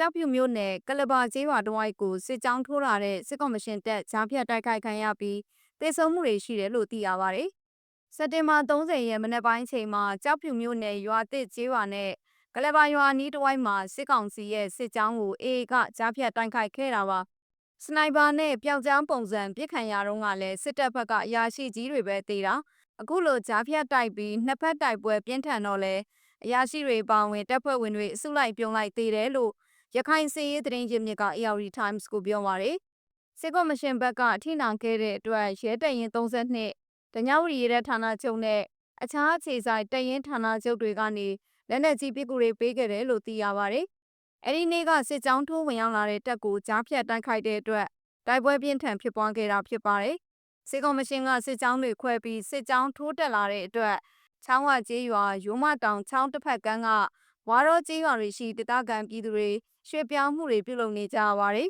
ကြောက်ဖြူမြို့နယ်ကလဘာကျေးရွာတဝိုက်ကိုစစ်ကြောင်းထိုးလာတဲ့စစ်ကော်မရှင်တပ်ကြားဖြတ်တိုက်ခိုက်ခံရပြီးသေဆုံးမှုတွေရှိတယ်လို့သိရပါတယ်။စက်တင်ဘာ30ရက်မနက်ပိုင်းချိန်မှာကြောက်ဖြူမြို့နယ်ရွာသစ်ကျေးရွာနဲ့ကလဘာရွာနီးတစ်ဝိုက်မှာစစ်ကောင်စီရဲ့စစ်ကြောင်းကိုအေအေကကြားဖြတ်တိုက်ခိုက်ခဲ့တာပါ။စနိုက်ပါနဲ့ပျောက်ကြားပုံစံပစ်ခံရတော့ကလည်းစစ်တပ်ဘက်ကအရာရှိကြီးတွေပဲသေးတာအခုလိုကြားဖြတ်တိုက်ပြီးနှစ်ဖက်တိုက်ပွဲပြင်းထန်တော့လဲအရာရှိတွေပါဝင်တပ်ဖွဲ့ဝင်တွေအစုလိုက်ပြုံလိုက်သေးတယ်လို့ ရခိုင်စစ်ရေးသတင်းရင်းမြစ်က AR Times ကိုပြောပါရယ်စစ်ကော်မရှင်ဘက်ကအထိနာခဲ့တဲ့အတွက်ရဲတပ်ရင်32တညဝရီရဲတပ်ဌာနချုပ်နဲ့အခြားအခြေဆိုင်တပ်ရင်းဌာနချုပ်တွေကနေလက်နက်ကြီးပစ်ကူတွေပေးခဲ့တယ်လို့သိရပါရယ်အဲ့ဒီနေ့ကစစ်ကြောင်းထိုးဝင်ရောက်လာတဲ့တပ်ကိုကြားဖြတ်တိုက်ခိုက်တဲ့အတွက်တိုက်ပွဲပြင်းထန်ဖြစ်ပွားခဲ့တာဖြစ်ပါတယ်စစ်ကော်မရှင်ကစစ်ကြောင်းတွေခွဲပြီးစစ်ကြောင်းထိုးတက်လာတဲ့အတွက်ချောင်းဝကျေးရွာရိုးမတောင်ချောင်းတစ်ဖက်ကမ်းက ဝါရောကျေးရွာတွေရှိဒေသခံပြည်သူတွေရွှေ့ပြောင်းမှုတွေပြုလုပ်နေကြရပါတယ်